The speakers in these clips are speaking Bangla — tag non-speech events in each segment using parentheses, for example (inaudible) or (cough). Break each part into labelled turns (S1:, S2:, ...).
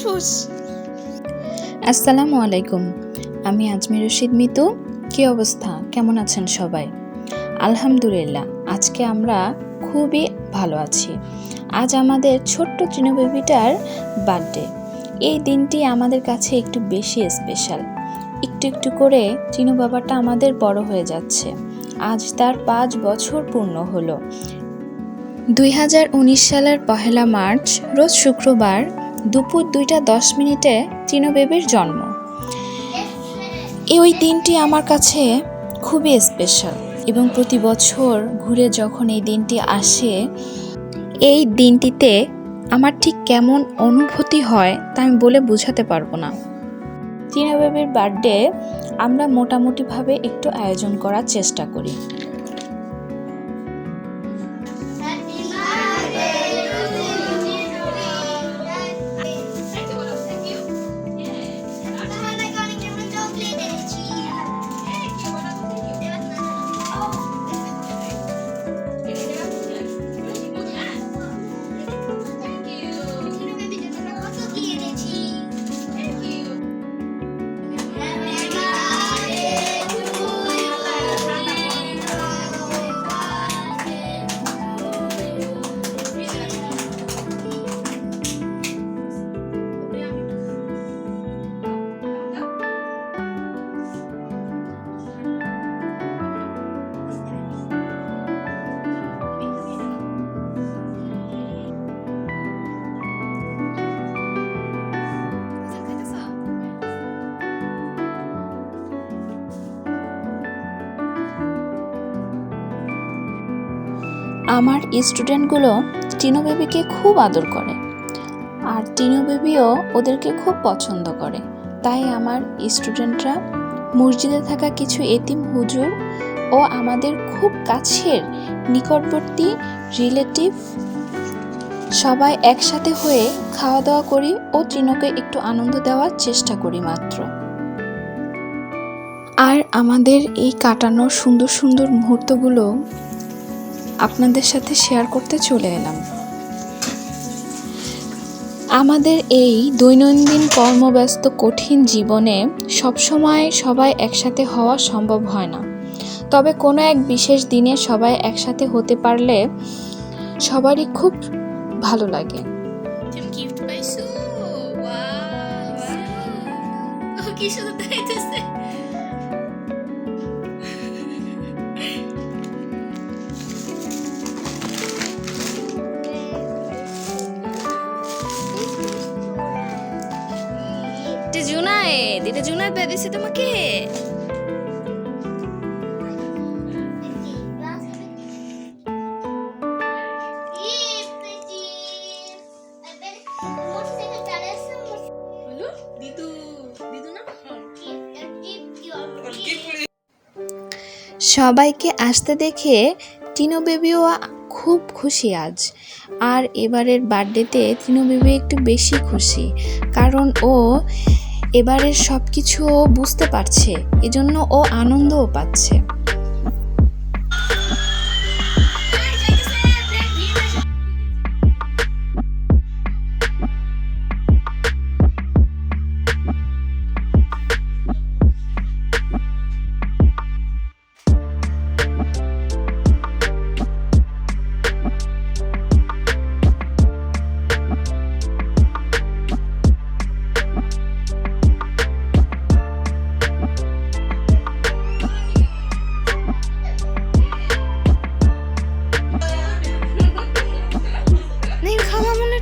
S1: ফুসফুস
S2: আসসালামু আলাইকুম। আমি আজমির রশিদ মিতু। কী অবস্থা? কেমন আছেন সবাই? আলহামদুলিল্লাহ, আজকে আমরা খুবই ভালো আছি। আজ আমাদের ছোট্ট বেবিটার বার্থডে। এই দিনটি আমাদের কাছে একটু বেশি স্পেশাল একটু একটু করে চিনু বাবাটা আমাদের বড় হয়ে যাচ্ছে। আজ তার পাঁচ বছর পূর্ণ হলো। দুই হাজার উনিশ সালের পহেলা মার্চ, রোজ শুক্রবার দুপুর দুইটা দশ মিনিটে বেবির জন্ম। এই ওই দিনটি আমার কাছে খুবই স্পেশাল এবং প্রতি বছর ঘুরে যখন এই দিনটি আসে, এই দিনটিতে আমার ঠিক কেমন অনুভূতি হয় তা আমি বলে বোঝাতে পারব না। চিনা বেবির বার্থডে আমরা মোটামুটিভাবে একটু আয়োজন করার চেষ্টা করি। আমার স্টুডেন্টগুলো টিনু বেবিকে খুব আদর করে। আর টিনু বেবিও ওদেরকে খুব পছন্দ করে। তাই আমার স্টুডেন্টরা মসজিদে থাকা কিছু এতিম হুজুর ও আমাদের খুব কাছের নিকটবর্তী রিলেটিভ সবাই একসাথে হয়ে খাওয়া দাওয়া করি ও টিনোকে একটু আনন্দ দেওয়ার চেষ্টা করি মাত্র। আর আমাদের এই কাটানো সুন্দর সুন্দর মুহূর্তগুলো আপনাদের সাথে শেয়ার করতে চলে এলাম। আমাদের এই দৈনন্দিন কর্মব্যস্ত কঠিন জীবনে সবসময় সবাই একসাথে হওয়া সম্ভব হয় না। তবে কোনো এক বিশেষ দিনে সবাই একসাথে হতে পারলে সবারই খুব ভালো লাগে।
S1: কি সুন্দর (laughs) জুনায়েদ এটা জুনায়েদ তোমাকে?
S2: সবাইকে আসতে দেখে টিনো বেবিও খুব খুশি আজ। আর এবারের বার্থডেতে টিনো বেবি একটু বেশি খুশি, কারণ ও এবারের সব কিছু ও বুঝতে পারছে এজন্য ও আনন্দও পাচ্ছে।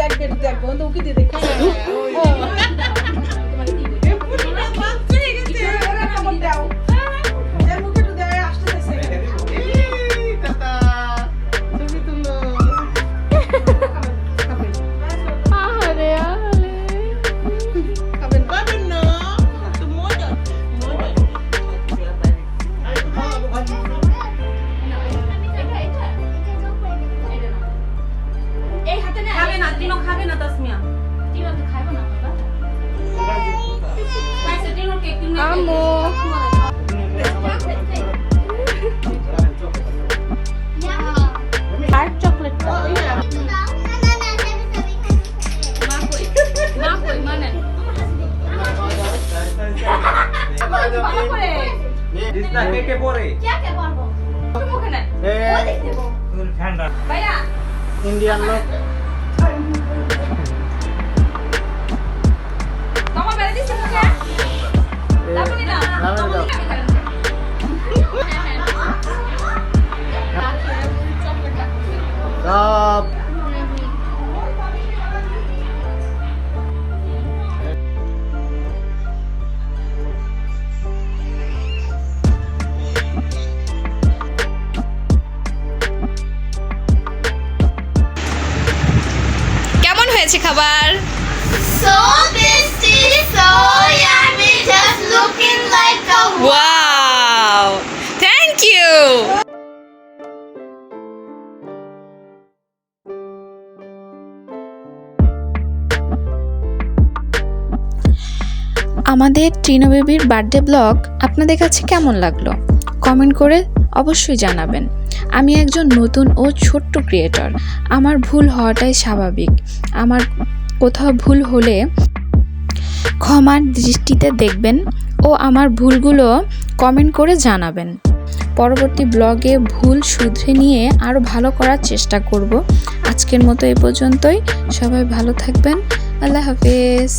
S1: দেখবেন দেখবেন উকি দিয়ে
S3: দেখবেন হ্যাঁ। টিনো খাবে না তাসমিয়া
S4: টিনো তো
S5: খাবে না বাবা গাইস টিনো কেক কিনে
S1: আমো ডার্ক চকলেট
S4: ডিসটা কে কে পরে কে
S3: কে পরবো তুমি ওখানে ওই
S1: দেখতে ভাইয়া ইন্ডিয়ান লোক সব হয়েছে খাবার
S5: So tasty, so yummy, just looking like a
S1: wow thank you
S2: আমাদের ট্রিনো বেবির বার্থডে ব্লগ আপনাদের কাছে কেমন লাগল? কমেন্ট করে অবশ্যই জানাবেন। আমি একজন নতুন ও ছোট্ট ক্রিয়েটর। আমার ভুল হওয়াটাই স্বাভাবিক। আমার কোথাও ভুল হলে ক্ষমার দৃষ্টিতে দেখবেন ও আমার ভুলগুলো কমেন্ট করে জানাবেন। পরবর্তী ব্লগে ভুল শুধরে নিয়ে আরও ভালো করার চেষ্টা করব। আজকের মতো এ পর্যন্তই। সবাই ভালো থাকবেন। আল্লাহ হাফেজ।